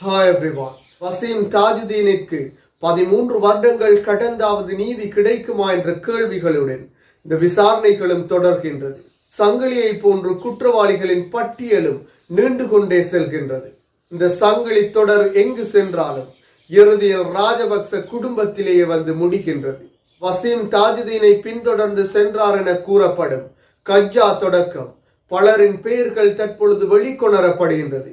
Hi everyone Wasim தாஜுதீனிற்கு பதிமூன்று வருடங்கள் கடந்தாவது நீதி கிடைக்குமா என்ற கேள்விகளுடன் இந்த விசாரணைகளும் தொடர்கின்றது. சங்கிலியை போன்று குற்றவாளிகளின் பட்டியலும் நீண்டு கொண்டே செல்கின்றது. இந்த சங்கிலி தொடர் எங்கு சென்றாலும் இறுதியில் ராஜபக்ச குடும்பத்திலேயே வந்து முடிகின்றது. வசீம் தாஜுதீனை பின்தொடர்ந்து சென்றார் என கூறப்படும் கஜ்ஜா தொடக்கம் பலரின் பெயர்கள் தற்பொழுது வெளிக்கொணரப்படுகின்றது.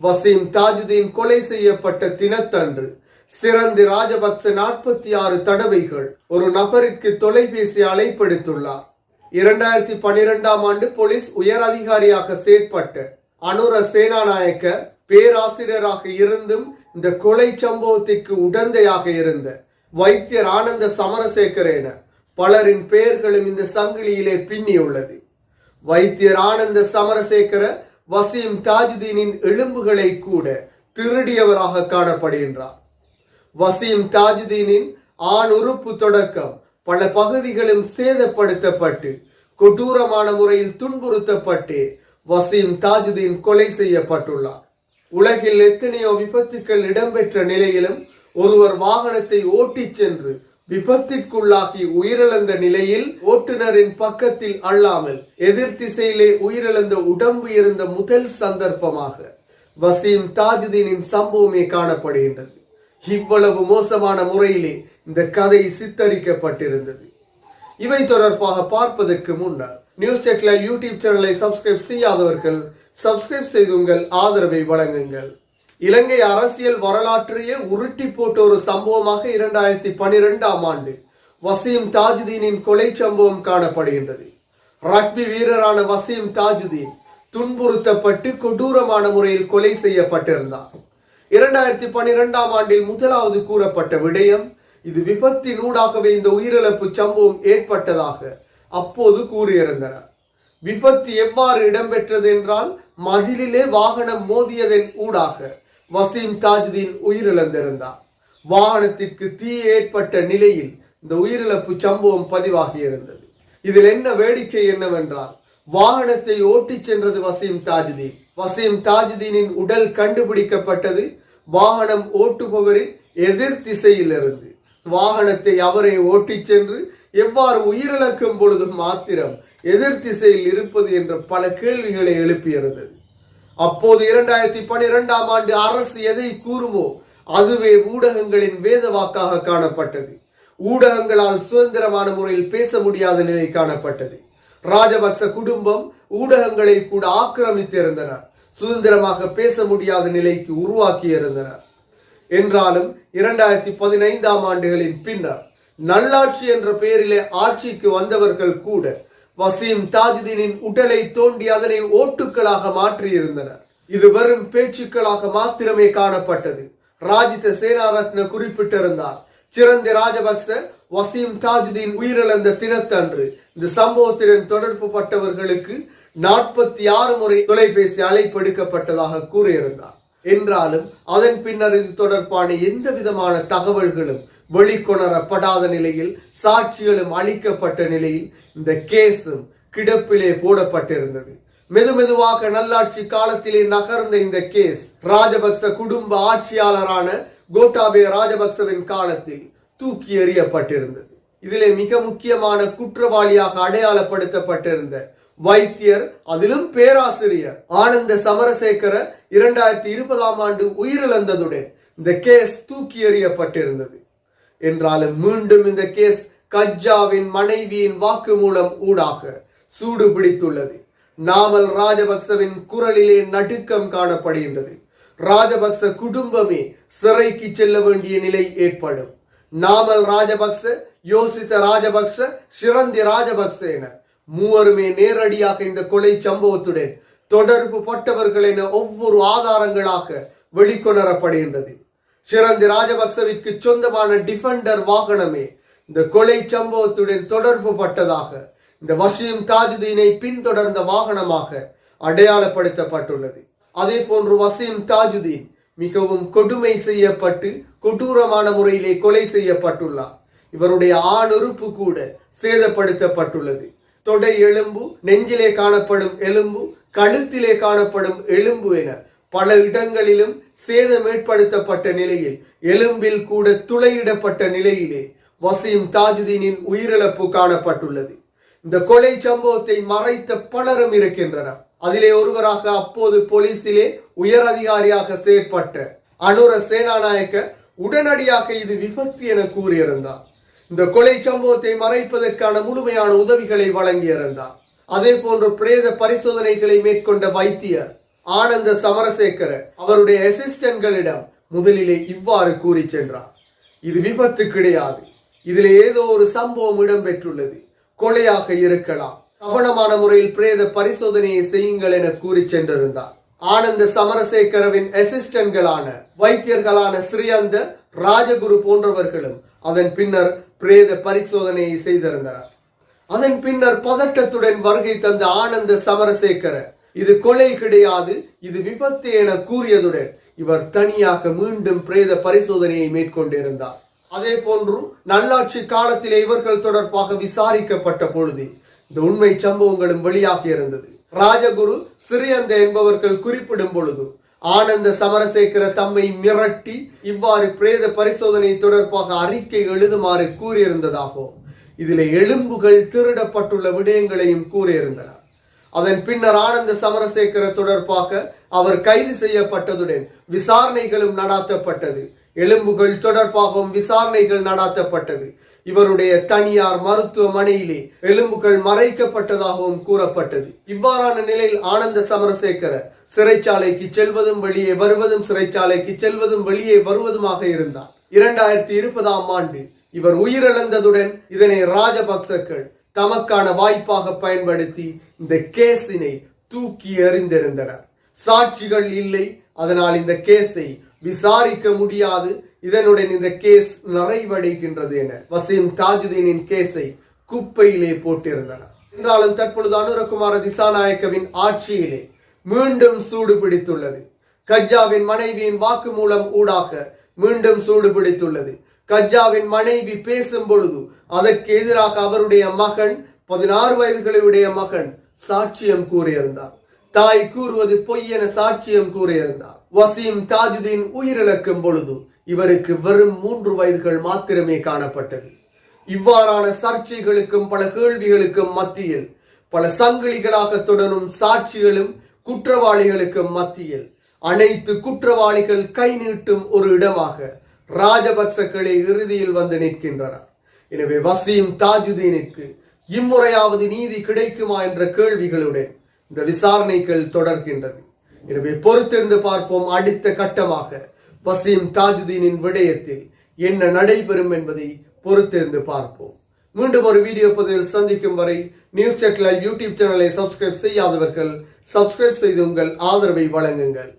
வசீம் தாஜுதீன் கொலை செய்யப்பட்ட தினத்தன்று சிறந்து ராஜபக்ச நாற்பத்தி ஆறு தடவைகள் ஒரு நபருக்கு தொலைபேசி அழைப்படுத்துள்ளார். இரண்டாயிரத்தி பனிரெண்டாம் ஆண்டு போலீஸ் உயர் அதிகாரியாக செயற்பட்ட அனுர சேனாநாயக்க பேராசிரியராக இருந்தும் இந்த கொலை சம்பவத்திற்கு உடந்தையாக இருந்த வைத்தியர் ஆனந்த சமரசேகர் என பலரின் பெயர்களும் இந்த சங்கிலியிலே பின்னியுள்ளது. வைத்தியர் ஆனந்த சமரசேகர வசீம் தாஜுதீனின் எலும்புகளை கூட திருடியவராக காணப்படுகின்றார். வசீம் தாஜுதீனின் ஆண் உறுப்பு தொடக்கம் பல பகுதிகளும் சேதப்படுத்தப்பட்டு கொடூரமான முறையில் துன்புறுத்தப்பட்டு வசீம் தாஜுதீன் கொலை செய்யப்பட்டுள்ளார். உலகில் எத்தனையோ விபத்துக்கள் இடம்பெற்ற நிலையிலும் ஒருவர் வாகனத்தை ஓட்டிச் சென்று விபத்திற்குள்ளாகி உயிரிழந்த நிலையில் ஓட்டுநரின் பக்கத்தில் அல்லாமல் எதிர் திசையிலே உயிரிழந்த உடம்பு இருந்த முதல் சந்தர்ப்பமாக வசீம் தாஜுதீனின் சம்பவமே காணப்படுகின்றது. இவ்வளவு மோசமான முறையிலே இந்த கதை சித்தரிக்கப்பட்டிருந்தது. இவை தொடர்பாக பார்ப்பதற்கு முன்னர் நியூஸ் டெக்ல யூடியூப் சேனலை சப்ஸ்கிரைப் செய்யாதவர்கள் சப்ஸ்கிரைப் செய்து உங்கள் ஆதரவை வழங்குங்கள். இலங்கை அரசியல் வரலாற்றையே உருட்டி போட்ட ஒரு சம்பவமாக இரண்டாயிரத்தி பனிரெண்டாம் ஆண்டு வசீம் தாஜுதீனின் கொலை சம்பவம் காணப்படுகின்றது. ரக்பி வீரரான வசீம் தாஜுதீன் துன்புறுத்தப்பட்டு கொடூரமான முறையில் கொலை செய்யப்பட்டிருந்தார். இரண்டாயிரத்தி பனிரெண்டாம் ஆண்டில் முதலாவது கூறப்பட்ட விடயம் இது விபத்தினூடாகவே இந்த உயிரிழப்பு சம்பவம் ஏற்பட்டதாக அப்போது கூறியிருந்தனர் விபத்து எவ்வாறு இடம்பெற்றது என்றால் மதிலிலே வாகனம் மோதியதன் ஊடாக வசீம் தாஜுதீன் உயிரிழந்திருந்தார். வாகனத்திற்கு தீ ஏற்பட்ட நிலையில் இந்த உயிரிழப்பு சம்பவம் பதிவாகி இருந்தது இதில் என்ன வேடிக்கை என்னவென்றால் வாகனத்தை ஓட்டிச் சென்றது வசீம் தாஜுதீன். வசீம் தாஜுதீனின் உடல் கண்டுபிடிக்கப்பட்டது. வாகனம் ஓட்டுபவரின் எதிர் திசையிலிருந்து. வாகனத்தை அவரை ஓட்டிச் சென்று எவ்வாறு உயிரிழக்கும் பொழுது மாத்திரம் எதிர் திசையில் இருப்பது என்ற பல கேள்விகளை எழுப்பியிருந்தது. அப்போது இரண்டாயிரத்தி பனிரெண்டாம் ஆண்டு அரசு எதை கூறுமோ அதுவே ஊடகங்களின் வேத வாக்காக காணப்பட்டது. ஊடகங்களால் சுதந்திரமான முறையில் பேச முடியாத நிலை காணப்பட்டது. ராஜபக்ச குடும்பம் ஊடகங்களை கூட ஆக்கிரமித்திருந்தனர் சுதந்திரமாக பேச முடியாத நிலைக்கு உருவாக்கி இருந்தனர் என்றாலும் இரண்டாயிரத்தி பதினைந்தாம் ஆண்டுகளின் பின்னர் நல்லாட்சி என்ற பெயரிலே ஆட்சிக்கு வந்தவர்கள் கூட வசீம் தாஜுதீனின் உடலை தோண்டி அதனை ஓட்டுக்களாக மாற்றியிருந்தனர் இது வெறும் பேச்சுக்களாக மாத்திரமே காணப்பட்டது. ராஜித சேனாரத்ன குறிப்பிட்டிருந்தார். சிறந்த ராஜபக்ச வசீம் தாஜுதீன் உயிரிழந்த தினத்தன்று. இந்த சம்பவத்துடன் தொடர்பு பட்டவர்களுக்கு நாற்பத்தி ஆறு முறை தொலைபேசி அழைப்பு எடுக்கப்பட்டதாக கூறியிருந்தார். என்றாலும் அதன் பின்னர் இது தொடர்பான எந்த விதமான தகவல்களும் வெளிக்கொணரப்படாத நிலையில் சாட்சிகளும் அளிக்கப்பட்ட நிலையில் இந்த கேஸும் கிடப்பிலே போடப்பட்டிருந்தது. மெது மெதுவாக நல்லாட்சி காலத்திலே நகர்ந்த இந்த கேஸ் ராஜபக்ச குடும்ப ஆட்சியாளரான கோட்டாபே ராஜபக்சவின் காலத்தில் தூக்கி எறியப்பட்டிருந்தது. இதிலே மிக முக்கியமான குற்றவாளியாக அடையாளப்படுத்தப்பட்டிருந்த வைத்தியர் அதிலும் பேராசிரியர் ஆனந்த சமரசேகர இரண்டாயிரத்தி இருபதாம் ஆண்டு உயிரிழந்ததுடன் இந்த கேஸ் தூக்கி எறியப்பட்டிருந்தது. என்றாலும் மீண்டும் இந்த கேஸ் கஜ்ஜாவின் மனைவியின் வாக்குமூலம் ஊடாக சூடு பிடித்துள்ளது நாமல் ராஜபக்சவின் குரலிலே நடுக்கம் காணப்படுகின்றது. ராஜபக்ச குடும்பமே சிறைக்கு செல்ல வேண்டிய நிலை ஏற்படும். நாமல் ராஜபக்ச யோசித்த ராஜபக்ச சிறந்தி ராஜபக்ச என மூவருமே நேரடியாக இந்த கொலை சம்பவத்துடன் தொடர்பு பட்டவர்கள் என ஒவ்வொரு ஆதாரங்களாக வெளிக்கொணரப்படுகின்றது. சிறந்து ராஜபக்சவிற்கு சொந்தமான டிஃபெண்டர் வாகனமே. இந்த கொலை சம்பவத்துடன் தொடர்பு பட்டதாக இந்த வசீம் தாஜுதீனை பின்தொடர்ந்த வாகனமாக அடையாளப்படுத்தப்பட்டுள்ளது. அதே போன்று வசீம் தாஜுதீன் மிகவும் கொடுமை செய்யப்பட்டு கொடூரமான முறையிலே கொலை செய்யப்பட்டுள்ளார். இவருடைய ஆணுறுப்பு கூட சேதப்படுத்தப்பட்டுள்ளது. தொடை எலும்பு நெஞ்சிலே காணப்படும் எலும்பு கழுத்திலே காணப்படும் எலும்பு என பல இடங்களிலும் சேதம் ஏற்படுத்தப்பட்ட நிலையில் எலும்பில் கூட துளையிடப்பட்ட நிலையிலே வசீம் தாஜுதீனின் உயிரிழப்பு காணப்பட்டுள்ளது. இந்த கொலை சம்பவத்தை மறைத்த பலரும் இருக்கின்றனர். அதிலே ஒருவராக அப்போது போலீசிலே உயர் அதிகாரியாக செயற்பட்ட அனுர சேனாநாயக்க உடனடியாக இது விபத்து என கூறியிருந்தார். இந்த கொலை சம்பவத்தை மறைப்பதற்கான முழுமையான உதவிகளை வழங்கியிருந்தார். அதே போன்று பிரேத பரிசோதனைகளை மேற்கொண்ட வைத்தியர் ஆனந்த சமரசேகர அவருடைய அசிஸ்டன்ட்களிடம் முதலிலே இவ்வாறு கூறி சென்றார். இது விபத்து கிடையாது. இதில் ஏதோ ஒரு சம்பவம் இடம்பெற்றுள்ளது. கொலையாக இருக்கலாம். கவனமான முறையில் பிரேத பரிசோதனையை செய்யுங்கள் என கூறி சென்றிருந்தார். ஆனந்த சமரசேகரவின் அசிஸ்டன்ட்களான வைத்தியர்களான ஸ்ரீஅந்த ராஜகுரு போன்றவர்களும் அதன் பின்னர் பிரேத பரிசோதனையை செய்திருந்தனர். அதன் பின்னர் பதட்டத்துடன் வருகை தந்த ஆனந்த சமரசேகர இது கொலை கிடையாது இது விபத்து என கூறியதுடன் இவர் தனியாக மீண்டும் பிரேத பரிசோதனையை மேற்கொண்டிருந்தார். அதே போன்று நல்லாட்சி காலத்திலே இவர்கள் தொடர்பாக விசாரிக்கப்பட்ட பொழுது இந்த உண்மை சம்பவங்களும் வெளியாகி இருந்தது. ராஜகுரு சிறியந்த என்பவர்கள் குறிப்பிடும் பொழுது ஆனந்த சமரசேகர தம்மை மிரட்டி இவ்வாறு பிரேத பரிசோதனை தொடர்பாக அறிக்கை எழுதுமாறு கூறியிருந்ததாகவும் இதில் எலும்புகள் திருடப்பட்டுள்ள விடயங்களையும் கூறியிருந்தனர். அதன் பின்னர் ஆனந்த சமரசேகர தொடர்பாக அவர் கைது செய்யப்பட்டதுடன் விசாரணைகளும் நடாத்தப்பட்டது. எலும்புகள் தொடர்பாகவும் விசாரணைகள் நடாத்தப்பட்டது. இவருடைய தனியார் மருத்துவமனையிலே எலும்புகள் மறைக்கப்பட்டதாகவும் கூறப்பட்டது. இவ்வாறான நிலையில் ஆனந்த சமரசேகர சிறைச்சாலைக்கு செல்வதும் வெளியே வருவதும் சிறைச்சாலைக்கு செல்வதும் வெளியே வருவதுமாக இருந்தார். இரண்டாயிரத்தி இருபதாம் ஆண்டு இவர் உயிரிழந்ததுடன் இதனை ராஜபக்சர்கள் தமக்கான வாய்ப்பாக பயன்படுத்தி இந்த கேஸினை தூக்கி எறிந்திருந்தனர். சாட்சிகள் இல்லை. அதனால் இந்த கேஸை விசாரிக்க முடியாது. இதனுடன் இந்த கேஸ் நிறைவடைகின்றது என வசீம் தாஜுதீனின் கேஸை குப்பையிலே போட்டிருந்தனர். என்றாலும் தற்பொழுது அனுரகுமார திசாநாயக்கவின் ஆட்சியிலே மீண்டும் சூடு பிடித்துள்ளது கஜ்ஜாவின் மனைவியின் வாக்குமூலம் ஊடாக மீண்டும் சூடு பிடித்துள்ளது கஜ்ஜாவின் மனைவி பேசும் பொழுது அதற்கு எதிராக அவருடைய மகன் பதினாறு வயதுகளுடைய மகன் சாட்சியம் கூறியிருந்தார். தாய் கூறுவது பொய் என சாட்சியம் கூறியிருந்தார். வசீம் தாஜுதீன் உயிரிழக்கும் பொழுது இவருக்கு வெறும் மூன்று வயதுகள் மாத்திரமே காணப்பட்டது. இவ்வாறான சர்ச்சைகளுக்கும் பல கேள்விகளுக்கும் மத்தியில் பல சங்கிலிகளாக தொடரும் சாட்சிகளும் குற்றவாளிகளுக்கும் மத்தியில் அனைத்து குற்றவாளிகள் கை நீட்டும் ஒரு இடமாக ராஜபக்சக்களே இறுதியில் வந்து நிற்கின்றனர். எனவே வசீம் தாஜுதீனுக்கு இம்முறையாவது நீதி கிடைக்குமா என்ற கேள்விகளுடன் இந்த விசாரணைகள் தொடர்கின்றது. எனவே பொறுத்திருந்து பார்ப்போம் அடுத்த கட்டமாக வசீம் தாஜுதீனின் விடயத்தில் என்ன நடைபெறும் என்பதை பொறுத்திருந்து பார்ப்போம். மீண்டும் ஒரு வீடியோ பதிவில் சந்திக்கும் வரை நியூஸ் செட்ல யூடியூப் சேனலை சப்ஸ்கிரைப் செய்யாதவர்கள் சப்ஸ்கிரைப் செய்து உங்கள் ஆதரவை வழங்குங்கள்.